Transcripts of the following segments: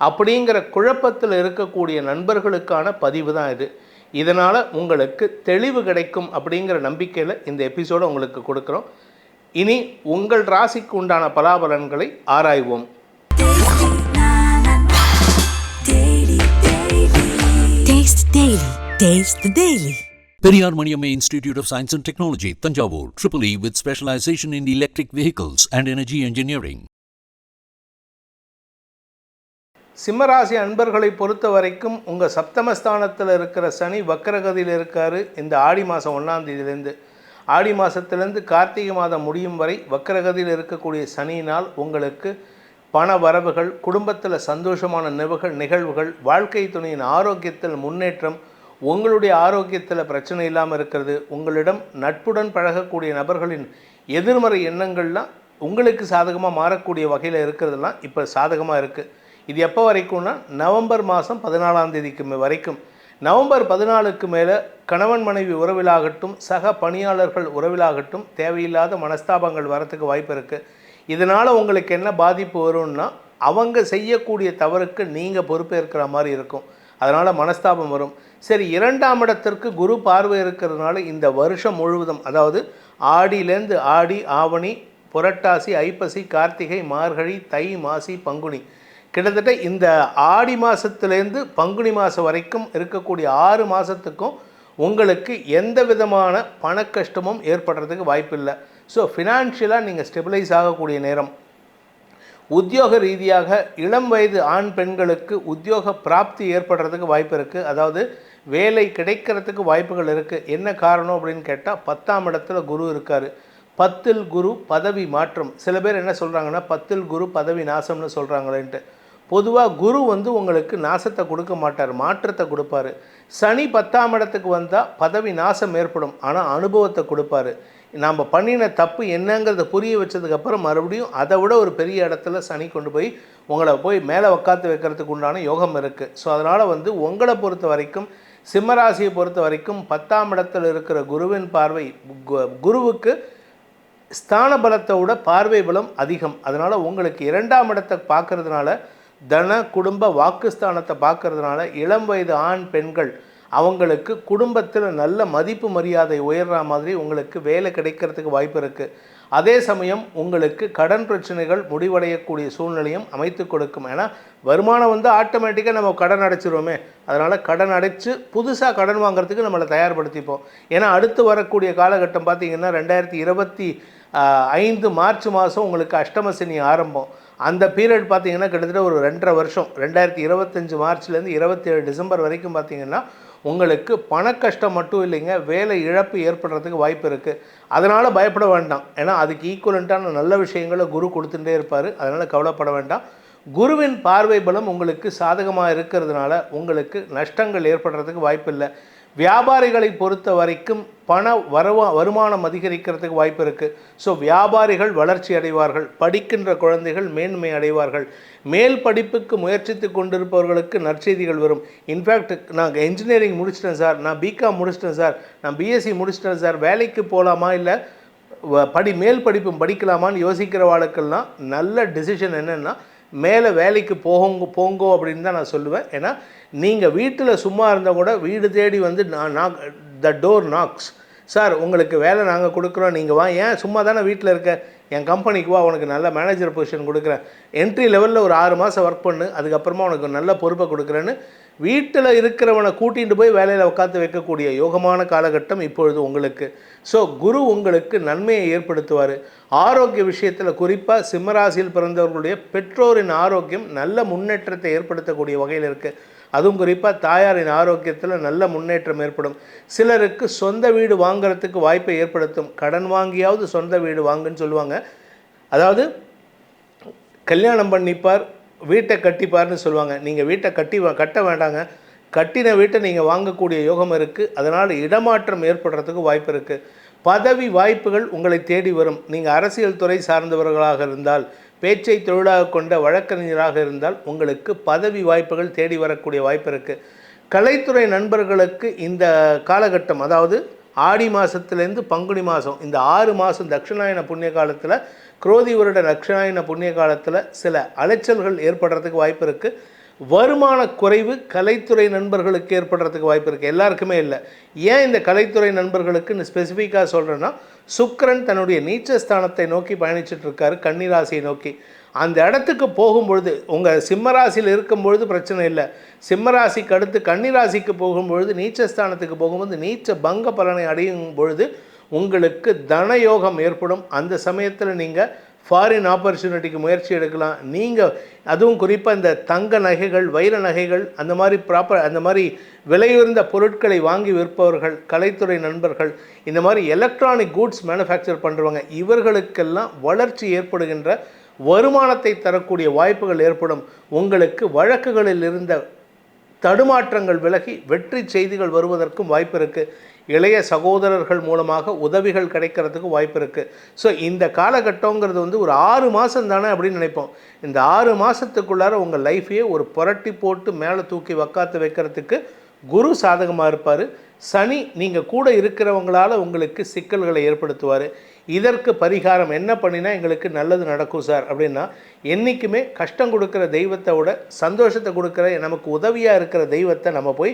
அப்படிங்கிற குழப்பத்தில் இருக்கக்கூடிய நண்பர்களுக்கான பதிவு தான் இது இதனால் உங்களுக்கு தெளிவு கிடைக்கும் அப்படிங்கிற நம்பிக்கையில் இந்த எபிசோடை உங்களுக்கு கொடுக்குறோம் இனி உங்கள் ராசிக்கு உண்டான பலாபலன்களை ஆராய்வோம் Taste Daily. Taste the Daily. Periyar Maniamma Institute of Science and Technology, Tanjavur, Triple E with specialization in சிம்மராசி அன்பர்களை பொறுத்த வரைக்கும் உங்கள் சப்தமஸ்தானத்தில் இருக்கிற சனி வக்கரகதியில் இருக்கார். இந்த ஆடி மாதம் ஒன்றாந்தேதியிலேருந்து ஆடி மாதத்துலேருந்து கார்த்திகை மாதம் முடியும் வரை வக்கரகதியில் இருக்கக்கூடிய சனியினால் உங்களுக்கு பண வரவுகள் குடும்பத்தில் சந்தோஷமான நிகழ்வுகள் நிகழ்வுகள் வாழ்க்கை துணையின் ஆரோக்கியத்தில் முன்னேற்றம் உங்களுடைய ஆரோக்கியத்தில் பிரச்சனை இல்லாமல் இருக்கிறது உங்களிடம் நட்புடன் பழகக்கூடிய நபர்களின் எதிர்மறை எண்ணங்கள்லாம் உங்களுக்கு சாதகமாக மாறக்கூடிய வகையில் இருக்கிறதெல்லாம் இப்போ சாதகமாக இருக்குது இது எப்போ வரைக்கும்னா நவம்பர் மாதம் பதினாலாம் தேதிக்கு வரைக்கும். நவம்பர் பதினாலுக்கு மேலே கணவன் மனைவி உறவிலாகட்டும் சக பணியாளர்கள் உறவிலாகட்டும் தேவையில்லாத மனஸ்தாபங்கள் வரத்துக்கு வாய்ப்பு இருக்குது இதனால் உங்களுக்கு என்ன பாதிப்பு வரும்னா அவங்க செய்யக்கூடிய தவறுக்கு நீங்கள் பொறுப்பேற்கிற மாதிரி இருக்கும். அதனால் மனஸ்தாபம் வரும். சரி இரண்டாம் இடத்திற்கு குரு பார்வை இருக்கிறதுனால இந்த வருஷம் முழுவதும் அதாவது ஆடியிலேருந்து ஆடி ஆவணி புரட்டாசி ஐப்பசி கார்த்திகை மார்கழி தை மாசி பங்குனி கிட்டத்தட்ட இந்த ஆடி மாதத்துலேருந்து பங்குனி மாதம் வரைக்கும் இருக்கக்கூடிய ஆறு மாதத்துக்கும் உங்களுக்கு எந்த விதமான பண கஷ்டமும் ஏற்படுறதுக்கு வாய்ப்பில்லை. ஸோ ஃபினான்ஷியலாக நீங்கள் ஸ்டெபிலைஸ் ஆகக்கூடிய நேரம். உத்தியோக ரீதியாக இளம் வயது ஆண் பெண்களுக்கு உத்தியோக பிராப்தி ஏற்படுறதுக்கு வாய்ப்பு இருக்குது அதாவது வேலை கிடைக்கிறதுக்கு வாய்ப்புகள் இருக்குது என்ன காரணம் அப்படின்னு கேட்டால் பத்தாம் இடத்துல குரு இருக்கார். பத்தில் குரு பதவி மாற்றம். சில பேர் என்ன சொல்கிறாங்கன்னா பத்தில் குரு பதவி நாசம்னு சொல்கிறாங்களேன்ட்டு பொதுவாக குரு வந்து உங்களுக்கு நாசத்தை கொடுக்க மாட்டார் மாற்றத்தை கொடுப்பாரு. சனி பத்தாம் இடத்துக்கு வந்தால் பதவி நாசம் ஏற்படும் ஆனால் அனுபவத்தை கொடுப்பாரு. நாம் பண்ணின தப்பு என்னங்கிறத புரிய வச்சதுக்கப்புறம் மறுபடியும் அதை விட ஒரு பெரிய இடத்துல சனி கொண்டு போய் உங்களை போய் மேலே உக்காத்து வைக்கிறதுக்கு உண்டான யோகம் இருக்குது ஸோ அதனால் வந்து உங்களை பொறுத்த வரைக்கும் சிம்மராசியை பொறுத்த வரைக்கும் பத்தாம் இடத்துல இருக்கிற குருவின் பார்வை கு- குருவுக்கு ஸ்தான பலத்தை விட பார்வை பலம் அதிகம். அதனால் உங்களுக்கு இரண்டாம் இடத்தை பார்க்கறதுனால தன குடும்ப வாக்குஸ்தானத்தை பார்க்கறதுனால இளம் வயது ஆண் பெண்கள் அவங்களுக்கு குடும்பத்தில் நல்ல மதிப்பு மரியாதை உயர்ற மாதிரி உங்களுக்கு வேலை கிடைக்கிறதுக்கு வாய்ப்பு இருக்குது அதே சமயம் உங்களுக்கு கடன் பிரச்சனைகள் முடிவடையக்கூடிய சூழ்நிலையும் அமைத்து கொடுக்கும். ஏன்னா வருமானம் வந்து ஆட்டோமேட்டிக்காக நம்ம கடன் அடைச்சிருவோமே. அதனால் கடன் அடைச்சு புதுசாக கடன் வாங்குறதுக்கு நம்மளை தயார்படுத்திப்போம். ஏன்னா அடுத்து வரக்கூடிய காலகட்டம் பார்த்திங்கன்னா ரெண்டாயிரத்தி இருபத்தி ஐந்து மார்ச் மாதம் உங்களுக்கு அஷ்டமசனி ஆரம்பம். அந்த பீரியட் பார்த்திங்கன்னா கிட்டத்தட்ட ஒரு ரெண்டரை வருஷம். ரெண்டாயிரத்தி இருபத்தஞ்சி மார்ச்லேருந்து இருபத்தேழு டிசம்பர் வரைக்கும் பார்த்தீங்கன்னா உங்களுக்கு பண கஷ்டம் மட்டும் இல்லைங்க வேலை இழப்பு ஏற்படுறதுக்கு வாய்ப்பு இருக்குது அதனால் பயப்பட வேண்டாம். ஏன்னா அதுக்கு ஈக்குவலண்ட்டான நல்ல விஷயங்களை குரு கொடுத்துட்டே இருப்பார். அதனால் கவலைப்பட வேண்டாம். குருவின் பார்வை பலம் உங்களுக்கு சாதகமாக இருக்கிறதுனால உங்களுக்கு நஷ்டங்கள் ஏற்படுறதுக்கு வாய்ப்பு இல்லை வியாபாரிகளை பொறுத்த வரைக்கும் பண வருவா வருமானம் அதிகரிக்கிறதுக்கு வாய்ப்பு இருக்குது ஸோ வியாபாரிகள் வளர்ச்சி அடைவார்கள். படிக்கின்ற குழந்தைகள் மேன்மை அடைவார்கள். மேல் படிப்புக்கு முயற்சித்து கொண்டிருப்பவர்களுக்கு நற்செய்திகள் வரும். இன்ஃபேக்ட் நான் இன்ஜினியரிங் முடிச்சிட்டேன் சார். நான் பிகாம் முடிச்சிட்டேன் சார். நான் பிஎஸ்சி முடிச்சிட்டேன் சார். வேலைக்கு போகலாமா இல்லை வ- படி மேல் படிப்பும் படிக்கலாமான்னு யோசிக்கிறவாளுக்கெல்லாம் நல்ல டிசிஷன் என்னென்னா மேலே வேலைக்கு போங்க போங்கோ அப்படின்னு தான் நான் சொல்லுவேன். ஏன்னா நீங்கள் வீட்டில் சும்மா இருந்தால் கூட வீடு தேடி வந்து நான் த டோர் நாக்ஸ் சார் உங்களுக்கு வேலை நாங்கள் கொடுக்குறோம். நீங்கள் வா. ஏன் சும்மா தானே வீட்டில் இருக்க? என் கம்பெனிக்கு வா. உனக்கு நல்ல மேனேஜர் பொசிஷன் கொடுக்குறேன். என்ட்ரி லெவலில் ஒரு ஆறு மாதம் ஒர்க் பண்ணு. அதுக்கப்புறமா உனக்கு நல்ல பொறுப்பை கொடுக்குறேன்னு வீட்டில் இருக்கிறவனை கூட்டிகிட்டு போய் வேலையில் உட்காந்து வைக்கக்கூடிய யோகமான காலகட்டம் இப்பொழுது உங்களுக்கு. ஸோ குரு உங்களுக்கு நன்மையை ஏற்படுத்துவார். ஆரோக்கிய விஷயத்தில் குறிப்பாக சிம்மராசியில் பிறந்தவர்களுடைய பெற்றோரின் ஆரோக்கியம் நல்ல முன்னேற்றத்தை ஏற்படுத்தக்கூடிய வகையில் இருக்குது அதுவும் குறிப்பாக தாயாரின் ஆரோக்கியத்தில் நல்ல முன்னேற்றம் ஏற்படும். சிலருக்கு சொந்த வீடு வாங்குறதுக்கு வாய்ப்பை ஏற்படுத்தும். கடன் வாங்கியாவது சொந்த வீடு வாங்குன்னு சொல்லுவாங்க. அதாவது கல்யாணம் பண்ணிப்பார் வீட்டை கட்டிப்பார்னு சொல்லுவாங்க. நீங்கள் வீட்டை கட்டி வா- கட்ட வேண்டாங்க. கட்டின வீட்டை நீங்கள் வாங்கக்கூடிய யோகம் இருக்குது அதனால் இடமாற்றம் ஏற்படுறதுக்கு வாய்ப்பு இருக்குது பதவி வாய்ப்புகள் உங்களை தேடி வரும். நீங்கள் அரசியல் துறை சார்ந்தவர்களாக இருந்தால் பேச்சை தொழிலாக கொண்ட வழக்கறிஞராக இருந்தால் உங்களுக்கு பதவி வாய்ப்புகள் தேடி வரக்கூடிய வாய்ப்பு இருக்குது கலைத்துறை நண்பர்களுக்கு இந்த காலகட்டம் அதாவது ஆடி மாதத்துலேருந்து பங்குனி மாதம் இந்த ஆறு மாதம் தட்சிணாயன புண்ணிய காலத்தில் குரோதி வருட தட்சிணாயன புண்ணிய காலத்தில் சில அலைச்சல்கள் ஏற்படுறதுக்கு வாய்ப்பு இருக்குது வருமான குறைவு கலைத்துறை நண்பர்களுக்கு ஏற்படுறதுக்கு வாய்ப்பு இருக்குது எல்லாருக்குமே இல்லை. ஏன் இந்த கலைத்துறை நண்பர்களுக்குன்னு ஸ்பெசிஃபிக்காக சொல்கிறேன்னா சுக்கரன் தன்னுடைய நீச்ச ஸ்தானத்தை நோக்கி பயணிச்சுட்டு இருக்காரு கன்னிராசியை நோக்கி. அந்த இடத்துக்கு போகும்பொழுது உங்கள் சிம்மராசியில் இருக்கும்பொழுது பிரச்சனை இல்லை. சிம்மராசிக்கு அடுத்து கன்னிராசிக்கு போகும்பொழுது நீச்சஸ்தானத்துக்கு போகும்போது நீச்ச பங்க பலனை அடையும் பொழுது உங்களுக்கு தனயோகம் ஏற்படும். அந்த சமயத்தில் நீங்கள் ஃபாரின் ஆப்பர்ச்சுனிட்டிக்கு முயற்சி எடுக்கலாம். நீங்கள் அதுவும் குறிப்பாக இந்த தங்க நகைகள் வைர நகைகள் அந்த மாதிரி ப்ராப்பர் அந்த மாதிரி விலையுயர்ந்த பொருட்களை வாங்கி விற்பவர்கள் கலைத்துறை நண்பர்கள் இந்த மாதிரி எலக்ட்ரானிக் கூட்ஸ் மேனுஃபேக்சர் பண்ணுறவங்க இவர்களுக்கெல்லாம் வளர்ச்சி ஏற்படுகின்ற வருமானத்தை தரக்கூடிய வாய்ப்புகள் ஏற்படும். உங்களுக்கு வழக்குகளில் இருந்த தடுமாற்றங்கள் விலகி வெற்றி செய்திகள் வருவதற்கும் வாய்ப்பு இருக்குது இளைய சகோதரர்கள் மூலமாக உதவிகள் கிடைக்கிறதுக்கு வாய்ப்பு இருக்குது ஸோ இந்த காலகட்டங்கிறது வந்து ஒரு ஆறு மாதம் தானே அப்படின்னு நினைப்போம். இந்த ஆறு மாதத்துக்குள்ளார உங்கள் லைஃபையே ஒரு புரட்டி போட்டு மேலே தூக்கி வக்காத்து வைக்கிறதுக்கு குரு சாதகமாக இருப்பார். சனி நீங்கள் கூட இருக்கிறவங்களால உங்களுக்கு சிக்கல்களை ஏற்படுத்துவார். இதற்கு பரிகாரம் என்ன பண்ணினா எங்களுக்கு நல்லது நடக்கும் சார். அப்படின்னா என்றைக்குமே கஷ்டம் கொடுக்குற தெய்வத்தை விட சந்தோஷத்தை கொடுக்குற நமக்கு உதவியாக இருக்கிற தெய்வத்தை நம்ம போய்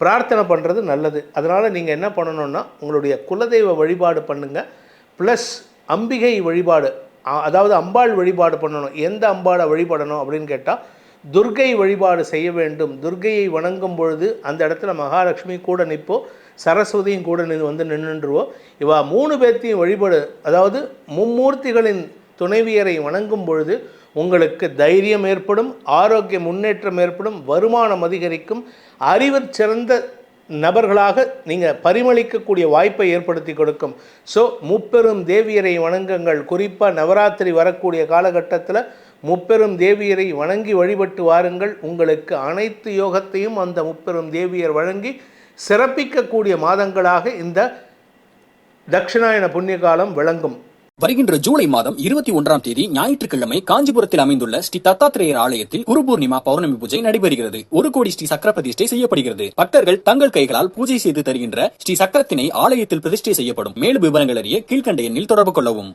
பிரார்த்தனை பண்ணுறது நல்லது. அதனால் நீங்கள் என்ன பண்ணணும்னா உங்களுடைய குலதெய்வ வழிபாடு பண்ணுங்கள் ப்ளஸ் அம்பிகை வழிபாடு அதாவது அம்பாள் வழிபாடு பண்ணணும். எந்த அம்பாளை வழிபடணும் அப்படின்னு கேட்டால் துர்க்கை வழிபாடு செய்ய வேண்டும். துர்க்கையை வணங்கும் பொழுது அந்த இடத்துல மகாலட்சுமி கூட நிற்போம் சரஸ்வதியும் கூட நின்று வந்து நின்றுருவோம் இவா மூணு பேர்த்தையும் வழிபாடு அதாவது மும்மூர்த்திகளின் துணைவியரை வணங்கும் பொழுது உங்களுக்கு தைரியம் ஏற்படும் ஆரோக்கிய முன்னேற்றம் ஏற்படும் வருமானம் அதிகரிக்கும். அறிவு சிறந்த நபர்களாக நீங்கள் பரிமளிக்கக்கூடிய வாய்ப்பை ஏற்படுத்தி கொடுக்கும். ஸோ முப்பெரும் தேவியரை வணங்குங்கள். குறிப்பாக நவராத்திரி வரக்கூடிய காலகட்டத்தில் முப்பெரும் தேவியரை வணங்கி வழிபட்டு வாருங்கள். உங்களுக்கு அனைத்து யோகத்தையும் அந்த முப்பெரும் தேவியர் வழங்கி சிறப்பிக்கக்கூடிய மாதங்களாக இந்த தட்சிணாயன புண்ணிய காலம் விளங்கும். வருகின்ற ஜூலை மாதம் இருபத்தி ஒன்றாம் தேதி ஞாயிற்றுக்கிழமை காஞ்சிபுரத்தில் அமைந்துள்ள ஸ்ரீ தத்தாத்திரேயர் ஆலயத்தில் குரு பூர்ணிமா பௌர்ணமி பூஜை நடைபெறுகிறது. ஒரு கோடி ஸ்ரீ சக்கர பிரதிஷ்டை செய்யப்படுகிறது. பக்தர்கள் தங்கள் கைகளால் பூஜை செய்து தருகின்ற ஸ்ரீ சக்கரத்தினை ஆலயத்தில் பிரதிஷ்டை செய்யப்படும். மேலும் விவரங்கள் அறிய கீழ்கண்ட எண்ணில் தொடர்பு கொள்ளவும்.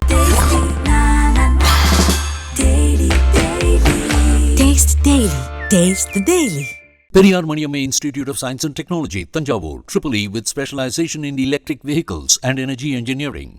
Daily. Taste the daily. Periyar Maniyamma Institute of Science and Technology, Tanjavur, Triple E with specialization in electric vehicles and energy engineering.